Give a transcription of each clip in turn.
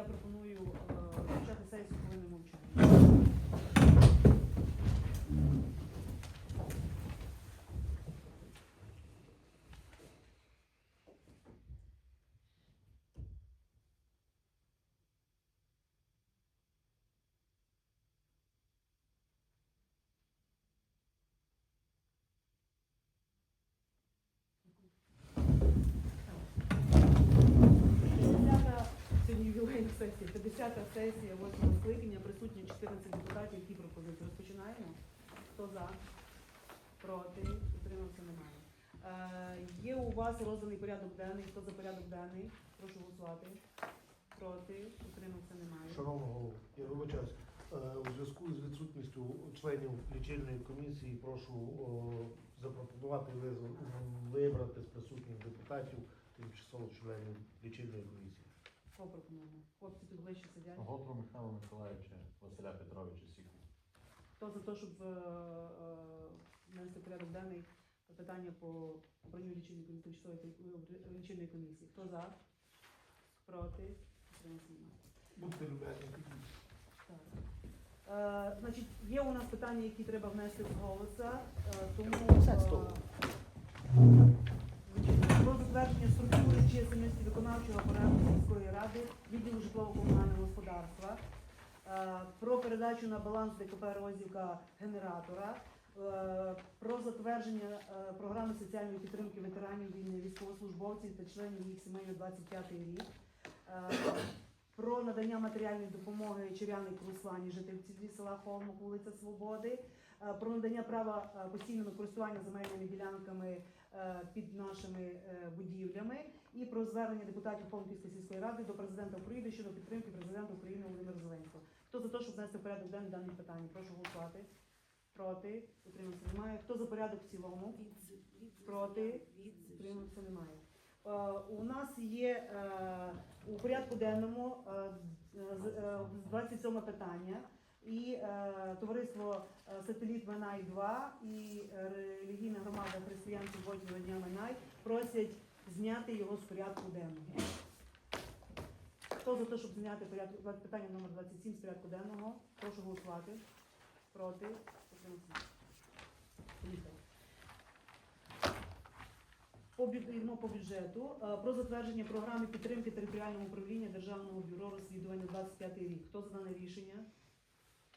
я пропоную ювілейна сесія, 50-та сесія, 8 скликання, присутні 14 депутатів. Які пропозиції? Розпочинаємо. Хто за? Проти? Утримався немає. Е, є у вас розданий порядок денний. Хто за порядок денний? Прошу голосувати. Проти? Утримався немає. Шановного голову, я вибачаюсь. Е, У зв'язку з відсутністю членів лічильної комісії прошу о, запропонувати виз- вибрати з присутніх депутатів тимчасово членів лічильної комісії. Кого пропонуємо? Хлопці тут ближче сидять. Готру Михайла Миколаївича, Василя Петровича Сіку. Хто за те, щоб е, е, внести порядок денний питання по обранню лічильної комісії, тимчасової лічильної комісії? Хто за? Проти? Утримався немає. Будьте любезні. Так. Е, значить, є у нас питання, які треба внести з голоса, е, тому е, затвердження структури чисельності виконавчого апарату сільської ради відділу житлово-комунального господарства, е, про передачу на баланс ДКП Розівка генератора, е, про затвердження е, програми соціальної підтримки ветеранів війни, військовослужбовців та членів їх сімей на 25 рік. Про надання матеріальної допомоги Черяник Руслані, жительці села Холмок, вулиця Свободи, про надання права постійного користування земельними ділянками під нашими е, будівлями і про звернення депутатів Холмківської сільської ради до президента України щодо підтримки президента України Володимира Зеленського. Хто за те, щоб внести в порядок денний дане питання? Прошу голосувати. Проти? Утримався немає. Хто за порядок в цілому? Проти? Утримався немає. Е, У нас є е, у порядку денному е, з- е, 27 питання. І е, товариство е, Сателіт Минай 2 і е, релігійна громада християн суботнього дня Минай просять зняти його з порядку денного. Хто за те, щоб зняти порядок питання номер 27 з порядку денного? Прошу голосувати. Проти? По, бю- по бюджету Е, про затвердження програми підтримки територіального управління Державного бюро розслідування 25 рік. Хто за дане рішення?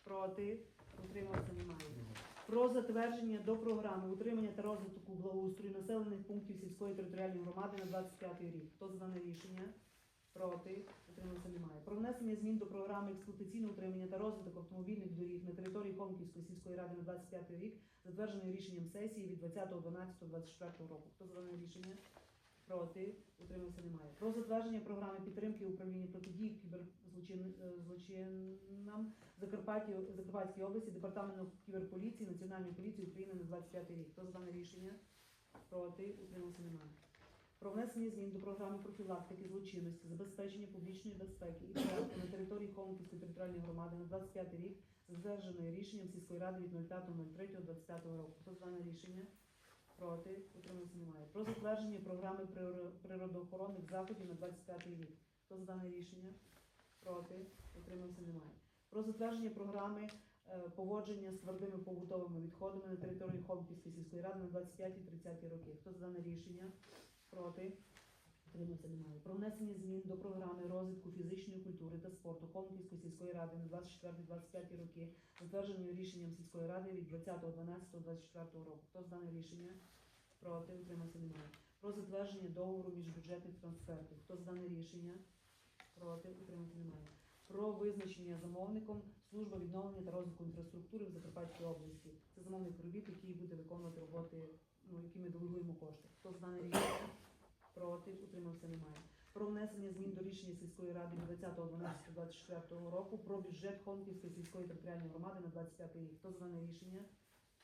Проти? Утримався немає. Про затвердження до програми утримання та розвитку благоустрою населених пунктів сільської територіальної громади на 25 рік. Хто за дане рішення? Проти? Утримався немає. Про внесення змін до програми експлуатаційного утримання та розвиток автомобільних доріг на території Хомківської сільської ради на 25 рік, затвердженої рішенням сесії від 20.12.24 року. Хто за дане рішення? Проти? Утримався немає. Про затвердження програми підтримки управління протидії кіберзлочинам Закарпатті, Закарпатській області, Департаменту кіберполіції, Національної поліції України на 25 рік. Хто за дане рішення? Проти? Утримався немає. Про внесення змін до програми профілактики злочинності, забезпечення публічної безпеки і порядку на території Холмківської територіальної громади на 25 рік, затвердженої рішенням сільської ради від 05.03.25 року. Хто за дане рішення? Проти? Утримався немає. Про затвердження програми приро- природоохоронних заходів на 25 рік. Хто за дане рішення? Проти? Утримався немає. Про затвердження програми е, поводження з твердими побутовими відходами на території Холмківської сільської ради на 25-30 роки. Хто за дане рішення? Проти? Утримався немає. Про внесення змін до програми розвитку фізичної культури та спорту Холмківської сільської ради на 24-25 роки, затвердженої рішенням сільської ради від 20.12.24 року. Хто дане рішення? Проти? Утримався немає. Про затвердження договору міжбюджетних трансфертів. Хто дане рішення? Проти? Утримався немає. Про визначення замовником служба відновлення та розвитку інфраструктури в Закарпатській області. Це замовник робіт, який буде виконувати роботи, ну, які ми делегуємо кошти. Хто за дане рішення? Проти? Утримався немає. Про внесення змін до рішення сільської ради від 20.12.24 року про бюджет Хонківської сільської територіальної громади на 25 рік. Хто за дане рішення?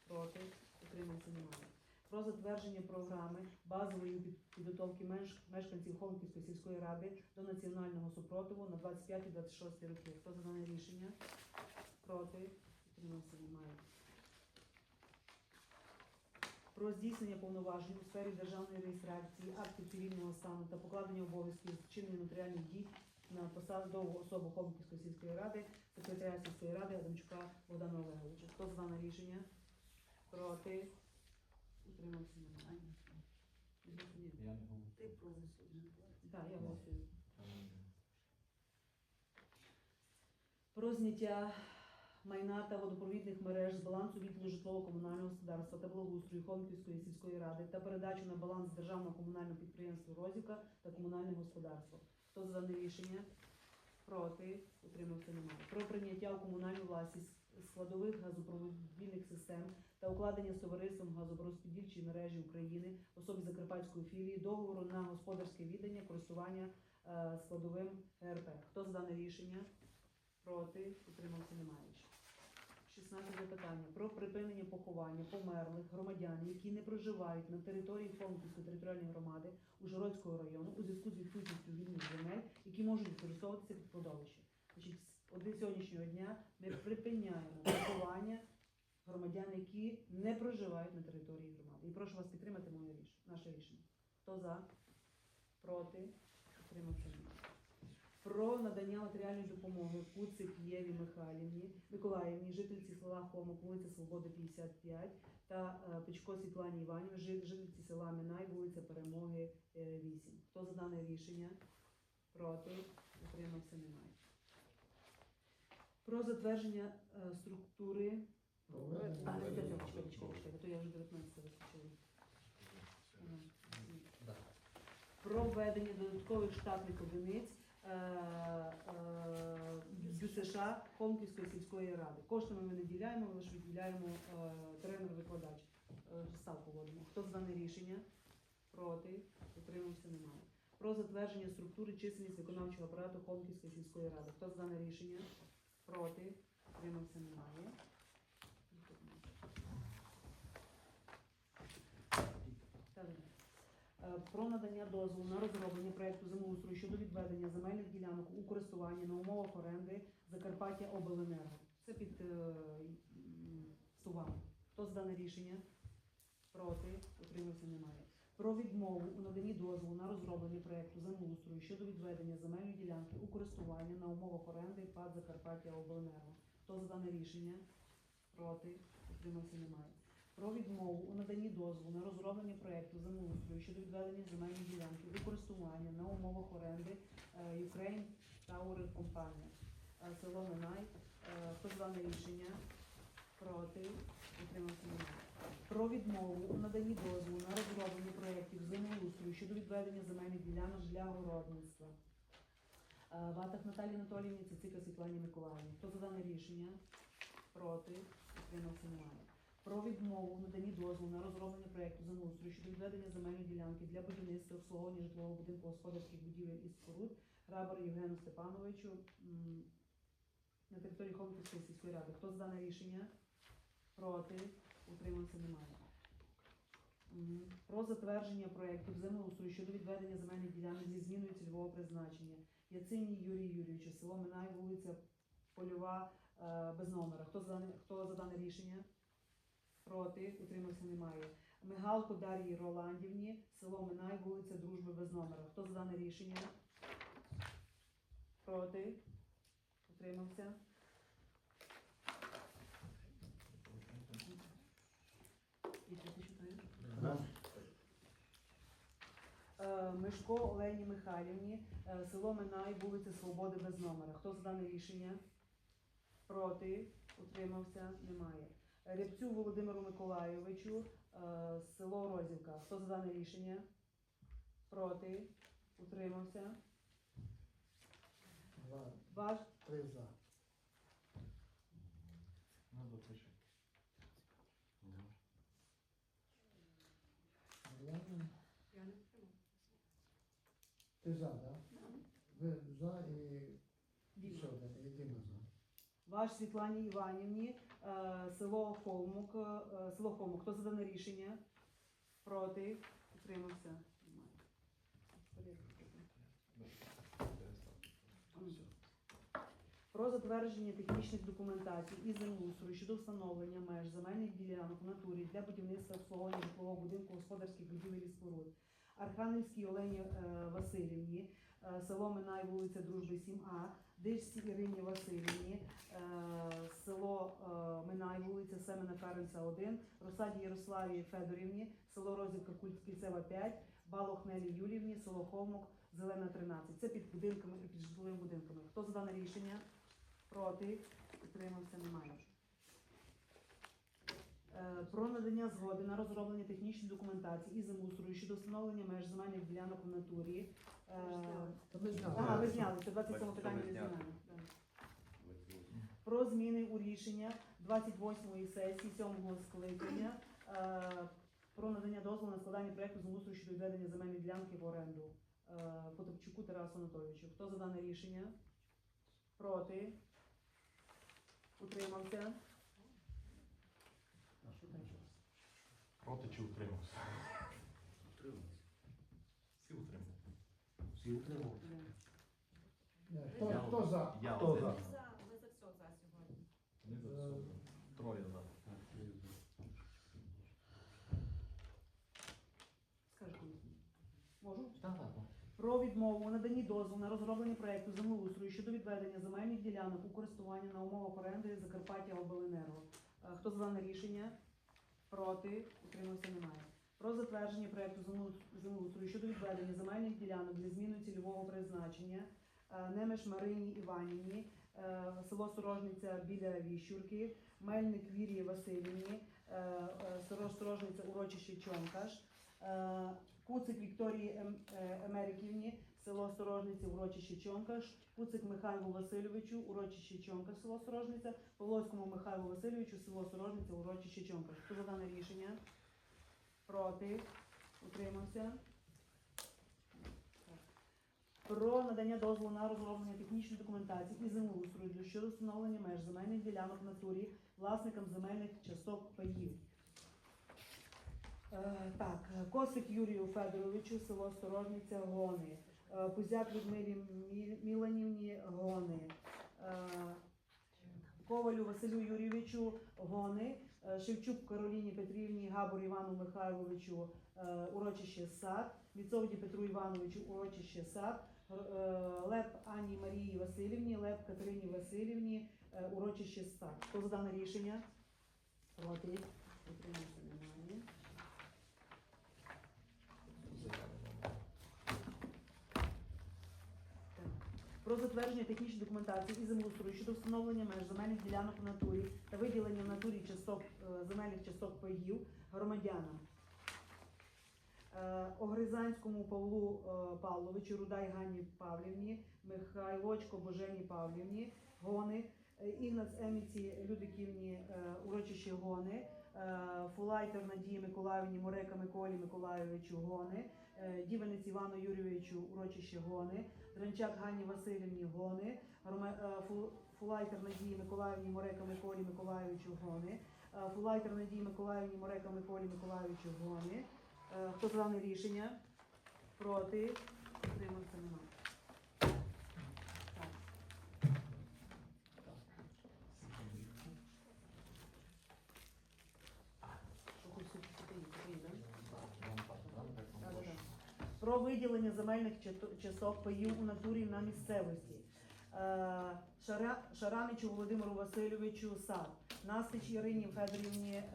Проти? Утримався немає. Про затвердження програми базової підготовки мешканців Холмківської сільської ради до національного супротиву на 25-26 роки. Хто за дане рішення? Проти? Утримався немає. Про здійснення повноважень у сфері державної реєстрації, актів цивільного стану та покладення обов'язків з вчинення нотаріальних дій на посадову особу Холмківської сільської ради, секретаря сільської ради Адамчука Богдана Олеговича. Хто за дане рішення? Проти? Утримався немає. Я не. Ти проголосуєш. Так, я голосую. Про зняття майна та водопровідних мереж з балансу відділу житлово-комунального господарства та благоустрою Холмківської сільської ради та передачу на баланс державного комунального підприємства Розівка та комунальне господарство. Хто за дане рішення? Проти? Утримався немає. Про прийняття у комунальну власність складових газопровідних систем та укладення з товариством газорозподільчої мережі України особі Закарпатської філії договору на господарське віддання користування е, складовим ГРП. Хто за дане рішення? Проти? Утримався немає. 16 запитання про припинення поховання померлих громадян, які не проживають на території Фонківської територіальної громади Ужгородського району у зв'язку з відсутністю вільних земель, які можуть використовуватися під кладовище. Значить, з сьогоднішнього дня ми припиняємо поховання громадян, які не проживають на території громади. І прошу вас підтримати моє рішення, наше рішення. Хто за? Проти? Немає. Про надання матеріальної допомоги Куцик Єві Михайлівні, Миколаївні, жительці села Хомок, вулиця Свободи 55 та е, Печко Світлані Іванівні, жи- жительці села Минай, вулиця Перемоги е, 8. Хто за дане рішення? Проти? Утримався немає. Про затвердження е, структури. А, чекайте, чекайте, чекайте, чекайте, то я вже 19 вискочила. Про введення додаткових штатних одиниць е, е, сільської ради. Коштами ми не діляємо, ми лише відділяємо е, тренер-викладач. Ставку вводимо. Хто за дане рішення? Проти? Утримався немає. Про затвердження структури чисельність виконавчого апарату Холмківської сільської ради. Хто за дане рішення? Проти? Утримався немає. Так. Е, Про надання дозволу на розроблення проекту землеустрою щодо відведення земельних ділянок у користування на умовах оренди Закарпаття Обленерго. Це під е, Сувами. Хто за дане рішення? Проти? Утримався немає. Про відмову у наданні дозволу на розроблення проекту землеустрою щодо відведення земельної ділянки у користування на умовах оренди ПАД Закарпаття Обленерго. Хто за дане рішення? Проти? Утримався немає. Про відмову у наданні дозволу на розроблення проекту землеустрою щодо відведення земельної ділянки у користування на умовах оренди е, Ukraine Tower Company. Е, Село Минай. Е, Хто за рішення? Проти? Утримався. Про відмову у наданні дозволу на розроблення проєктів землеустрою щодо відведення земельних ділянок для городництва. Е, Ватах Наталії Анатоліївні, Цицика Світлані Миколаївні. Хто за дане рішення? Проти? Утримався немає. Про відмову у наданні дозволу на розроблення проєкту землеустрою щодо відведення земельної ділянки для будівництва обслуговування житлового будинку господарських будівель і споруд Рабар Євгену Степановичу на території Холмківської сільської ради. Хто за дане рішення? Проти? Утримався немає. Про затвердження проєктів землеустрою щодо відведення земельних ділянок зі зміною цільового призначення. Яцині Юрій Юрійовичу, село Минай, вулиця Польова, е, без номера. Хто за, хто за дане рішення? Проти? Утримався немає. Мигалко Дар'ї Роландівні, село Минай, вулиця Дружби без номера. Хто за дане рішення? Проти? Утримався? І 34? Е, Мишко Олені Михайлівні, е, село Минай, вулиця Свободи без номера. Хто за дане рішення? Проти? Утримався? Немає. Рябцю Володимиру Миколайовичу, е, село Розівка. Хто за дане рішення? Проти? Утримався? Два, Ваш три за. Ну, допиши. Я не прийму. Ти за, так? Ви за і Діма. що, і Діма за. Ваш Світлані Іванівні, село Холмук, е, село Холмук. Хто за дане рішення? Проти? Утримався? Про затвердження технічних документацій і землеустрою щодо встановлення меж земельних ділянок в натурі для будівництва обслуговування житлового будинку господарських будівель і споруд. Архангельській Олені е, Васильівні, е, село Минай, вулиця Дружби 7А, Дичці Ірині Васильівні, е, село е, Минай, вулиця Семена Каренса, 1, Росаді Ярославі Федорівні, село Розівка Кульцева, 5, Балох Нелі Юлівні, село Холмок, Зелена 13. Це під будинками, під житловими будинками. Хто за дане рішення? Проти? Утримався? Немає. Е, Про надання згоди на розроблення технічної документації і землеустрою щодо встановлення меж земельних ділянок в натурі. Е, ми зняли. Ага, ви зняли, це 27 питання ви зняли. Так. Про зміни у рішення 28-ї сесії 7-го скликання е, про надання дозволу на складання проєкту землеустрою щодо відведення земельної ділянки в оренду е, Потопчуку Тарасу Анатолійовичу. Хто за дане рішення? Проти? Утримався? Що там? Проти чи утримався? Всі утримали. Всі утримали. Ні, Хто, за? Я Хто один. за? Ми за, все за сьогодні. Ми за все. Троє за. Скажи. Можу? Так, так. Про відмову у наданні дозволу на розроблення проєкту землеустрою щодо відведення земельних ділянок у користування на умовах оренди Закарпаття Обленерго. Е, Хто за дане рішення? Проти? Утримався немає. Про затвердження проєкту землеус- землеустрою щодо відведення земельних ділянок для зміни цільового призначення е, Немеш Марині Іванівні, е, село Сорожниця біля Віщурки, Мельник Вірії Васильівні, е, Сорож- Сорожниця урочище Чонкаш, Куцик Вікторії Ем- Емериківні, село Сторожниця, урочище Чонкаш, Куцик Михайлу Васильовичу, урочище Чонкаш, село Сторожниця, Полоцькому Михайлу Васильовичу, село Сторожниця, урочище Чонкаш. Хто за дане рішення? Проти? Утримався? Про надання дозволу на розроблення технічної документації і землеустрою щодо встановлення меж земельних ділянок в натурі власникам земельних часток паїв. Е, Так, Косик Юрію Федоровичу, село Сторожниця, Гони. Е, Пузяк Людмилі Міланівні, Гони. Е, Ковалю Василю Юрійовичу, Гони. Е, Шевчук Кароліні Петрівні, Габор Івану Михайловичу, урочище Сад. Міцовді Петру Івановичу, урочище Сад. Леп Анні Марії Васильівні, Леп Катерині Васильівні, урочище Сад. Хто за дане рішення? Проти? Утримався немає. Про затвердження технічної документації і землеустрою щодо встановлення меж земельних ділянок в натурі та виділення в натурі часток е, земельних часток паїв громадянам. Е, Огризанському Павлу е, Павловичу, Рудай Ганні Павлівні, Михайлочко Божені Павлівні, Гони, Ігнац Еміці Людиківні, урочище Гони, Фулайтер Надії Миколаївні, Морека Миколі Миколайовичу Гони, е, Дівенець Івану Юрійовичу, урочище Гони, Дранчак Ганні Васильівні Гони, е, Фу- Фулайтер Надії Миколаївні, Морека Миколі Миколайовичу Гони, е, Фулайтер Надії Миколаївні, Морека Миколі Миколайовичу Гони. Е, Хто за рішення? Проти? Утримався немає. Так. Що хоч все чотири, чотири, да? Да-да-да. Про виділення земельних часток паїв у натурі на місцевості. Е, Шара, Шараничу Володимиру Васильовичу сад, Настич Ірині Федорівні е,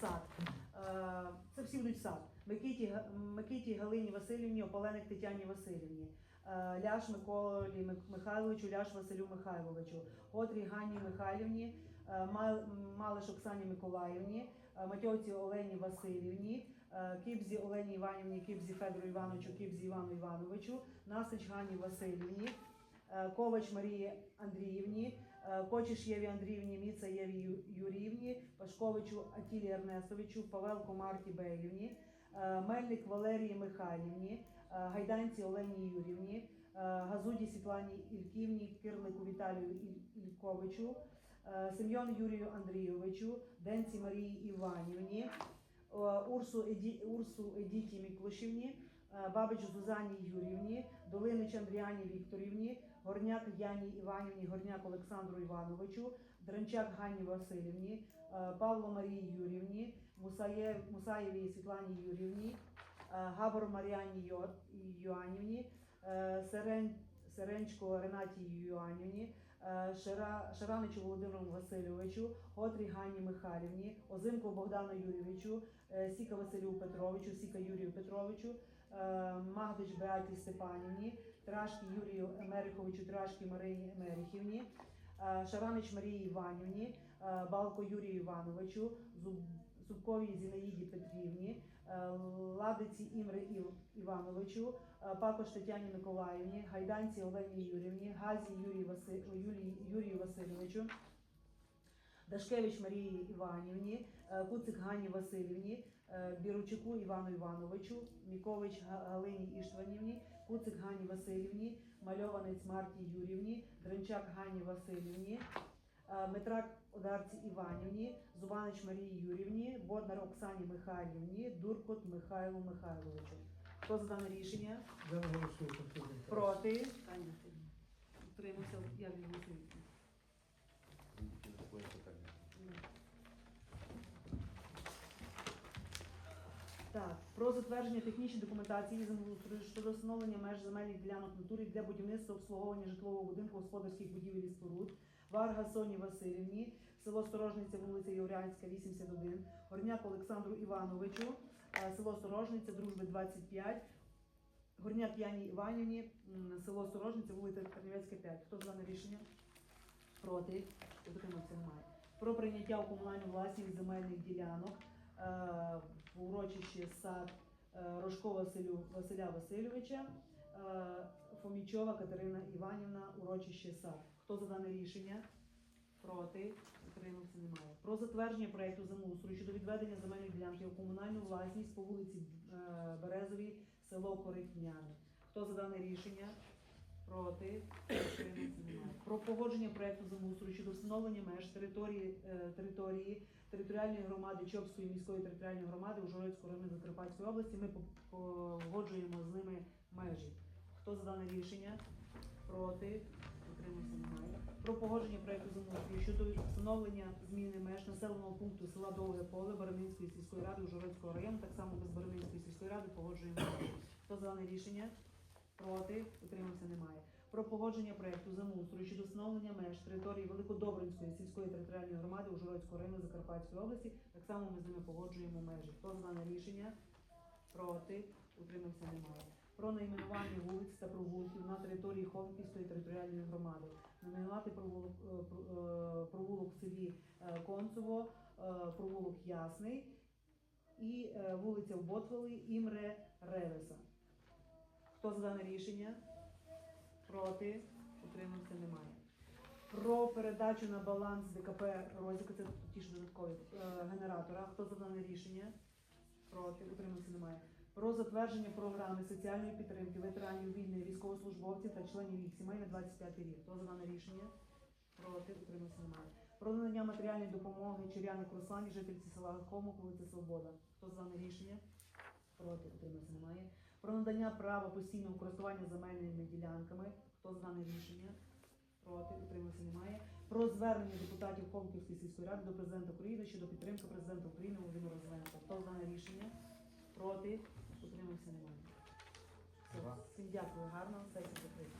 сад. Е, Це всі будуть сад. Микиті, Микиті Галині Васильівні, Опаленик Тетяні Васильівні. Ляш Миколі Михайловичу, Ляш Василю Михайловичу, Отрі Ганні Михайлівні, Малиш Оксані Миколаївні, е, Олені Васильівні, Кібзі Олені Іванівні, Кібзі Федору Івановичу, Кібзі Івану Івановичу, Насич Ганні Васильівні, е, Ковач Марії Андріївні, е, Кочиш Єві Андріївні, Міца Єві Ю- Юріївні, Пашковичу Атілі Ернестовичу, Павелко Марті Бейлівні, е, Мельник Валерії Михайлівні, е, Гайданці Олені Юрівні, е, Газуді Світлані Ільківні, Кирлику Віталію Ільковичу, е, Семйон Юрію Андрійовичу, Денці Марії Іванівні, е, Урсу, Еді, Урсу Едіті Міклушівні, е, Бабичу Зузані Юрівні, Долинич Андріані Вікторівні, Горняк Яні Іванівні, Горняк Олександру Івановичу, Дранчак Ганні Васильівні, е, Павло Марії Юрівні, Мусаєв, Мусаєвій Світлані Юрівні, Габор Йоанівні, е, Серен, Серенчко Ренаті Йоанівні, е, Шара, Шараничу Володимиру Васильовичу, Готрі Ганні Михайлівні, Озимко Богдану Юрійовичу, е, Сіка Василю Петровичу, Сіка Юрію Петровичу, е, Магдич Беаті Степанівні, Трашки Юрію Емериховичу, Трашки Марині Емерихівні, Шаранич Марії Іванівні, Балко Юрію Івановичу, Зуб- Зубковій Зінаїді Петрівні, е, Ладиці Імри Ів- Івановичу, е, Пакош Тетяні Миколаївні, Гайданці Олені Юрівні, Газі Юрію, Васи... Юрію Васильовичу, Дашкевич Марії Іванівні, е, Куцик Ганні Васильівні, Біручуку Івану Івановичу, Мікович Галині Іштванівні, Куцик Ганні Васильівні, Мальованець Марті Юрівні, Дренчак Ганні Васильівні, е, Одарці Іванівні, Зубанич Марії Юрівні, Боднар Оксані Михайлівні, Дуркот Михайлу Михайловичу. Хто за дане рішення? За голосую. Проти? Таня, ти. Утримався, я відголосую. Так, про затвердження технічної документації землеустрою щодо встановлення меж земельних ділянок натурі для будівництва обслуговування житлового будинку господарських будівель і споруд Варга Соні Васильівні, село Сторожниця, вулиця Єврянська, 81, Горняк Олександру Івановичу, е, село Сторожниця, Дружби 25, Горняк Яні Іванівні, село Сторожниця, вулиця Тернівецька, 5. Хто за дане рішення? Проти? Утримався немає. Про прийняття у комунальну власність земельних ділянок е, в урочищі сад е, Рожко Василю, Василя Васильовича, Фомічова Катерина Іванівна, урочище сад. Хто за дане рішення? Проти? Утримався немає. Про затвердження проекту землеустрою щодо відведення земельної ділянки у комунальну власність по вулиці е, Березовій, село Коритняни. Хто за дане рішення? Проти? Утримався немає. Про погодження проекту землеустрою щодо встановлення меж території, е, території територіальної громади Чопської міської територіальної громади Ужгородського району Закарпатської області. Ми погоджуємо з ними межі. Хто за дане рішення? Проти? Утримався немає. Про погодження проекту землеустрою щодо встановлення зміни меж населеного пункту села Довге Поле Баранинської сільської ради Ужгородського району. Так само без Баранинської сільської ради погоджуємо. Хто за дане рішення? Проти? Утримався немає. Про погодження проекту землеустрою щодо встановлення меж території Великодобринської сільської територіальної громади Ужгородського району Закарпатської області. Так само ми з ними погоджуємо межі. Хто за дане рішення? Проти? Утримався немає. Про найменування вулиць та провулків на території Холмківської територіальної громади. Найменувати провулок, е, е, провулок в селі е, Концево, провулок Ясний і вулиця в Ботвелі Імре Ревеса. Хто за дане рішення? Проти? Утримався немає. Про передачу на баланс ДКП Розіка, це ті ж додаткові генератора. Хто за дане рішення? Проти? Утримався немає. Про затвердження програми соціальної підтримки ветеранів війни, військовослужбовців та членів їх сімей на 25 рік. Хто за дане рішення? Проти? Утримався немає. Про надання матеріальної допомоги Черяник Руслані, жительці села Хому, вулиця Свобода. Хто за дане рішення? Проти? Утримався немає. Про надання права постійного користування земельними ділянками. Хто за дане рішення? Проти утримався немає. Про звернення депутатів Холмківської сільської ради до президента України щодо підтримки президента України Володимира Зеленського. Хто за дане рішення? Проти утримався немає. Всім дякую, гарно, сесія закрита.